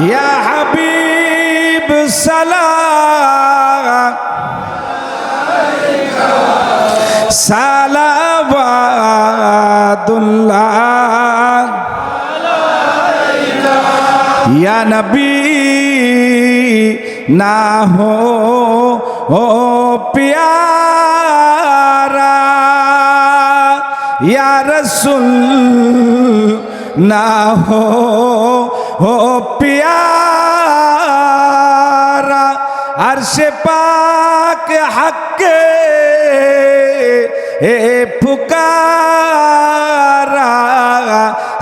ইয়া হাবিব সালাম সালাবাদুল্লাহ ইয়া নবী না হো ও পিয়ারা ইয়া রসুল না হো ও হাক্কে এ ফুকারা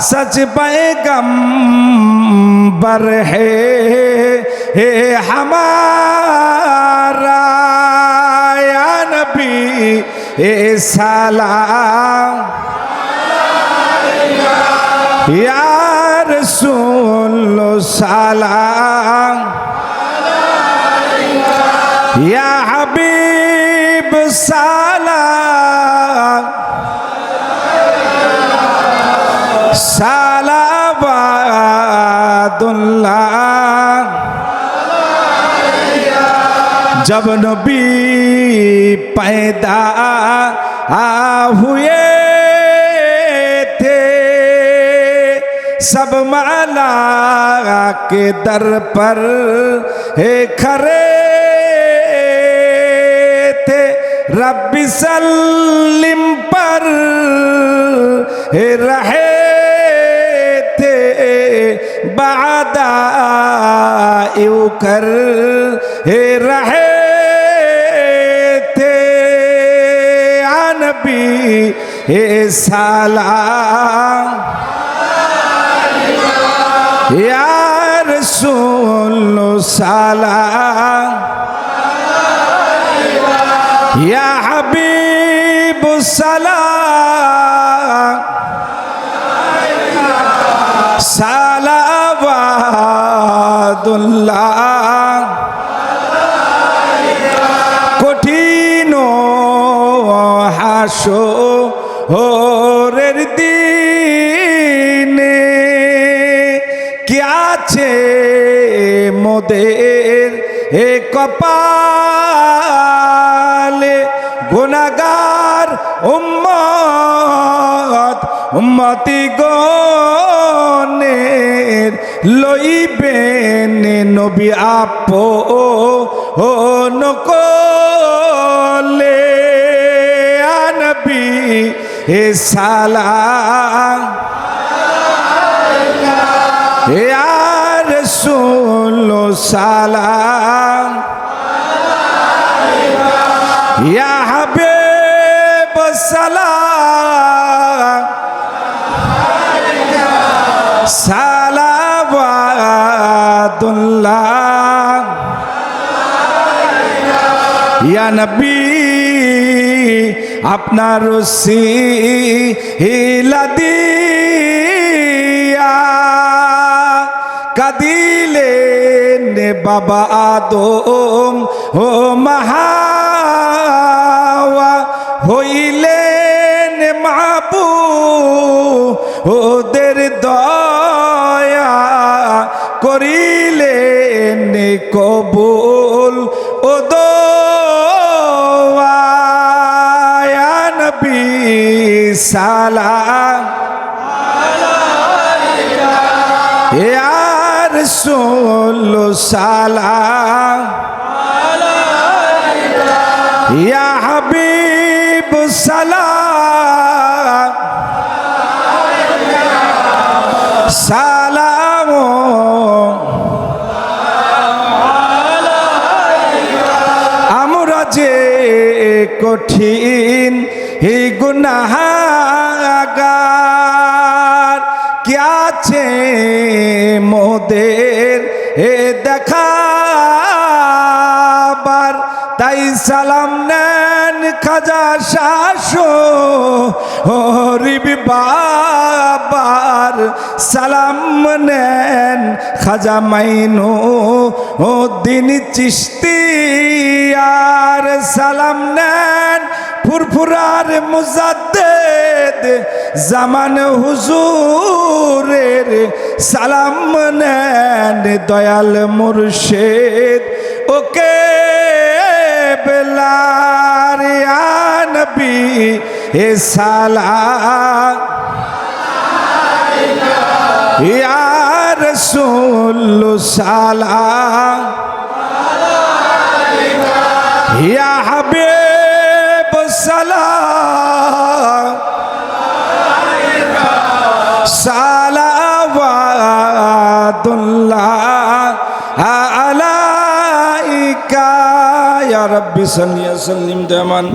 সচ পেগম্বর হে হে হামারা নবী, এ সালাম। ইয়ার সুল সালাম। ইয়া হাবি या हबीब सलाम सालाबादुल्लाह जब नबी पैदा हुए थे सब माला के दर पर हे खरे رب سلم پر رہے تھے بعدا یو کر رہے تھے نبی اے سلام یا رسول سلام ইয়া হাবিবুস সালাম সালাওয়াতুল্লাহ। কঠিন হাসো হোরের দিনে। কে আছে মোদের এ কপা গুনাগার উম্মত উম্মতি গনের লইবেন নবী আপো ও নকলে। আনবি হে সালাম। আর রসুল সালাম। ইয়া সালাম। সালাবাদুল্লাহ ইয়া নবী আপনার রসি হিলা দিয়া। কাদিলেন বাবা আদম ও মাহাওয়া হইলেন কবুল ও নবী সালা ইয়ার সোল সালা ইয়া হাবিব সালা সালা কঠিন, হি গুনাহাগার, কি আছে মোদের? এ দেখাবার তাই সালাম নেন খাজা শাশো হরিবি বাবার সালাম নেন খাজা মাইনো ও দিন চিস্তি আর সালাম নেন ফুরফুরার মুজাদ্দেদ, জামান হুজুরের সালাম নেন দয়াল মুর্শিদ। ওকে বেলার নবী, এ সালা ইয়া রসুল সালাম। ইয়া হাবিব সালাম। সালাওয়াতুল্লাহ আলাইকা। ইয়া রাব্বি সাল্লি ওয়া সাল্লিম দামান।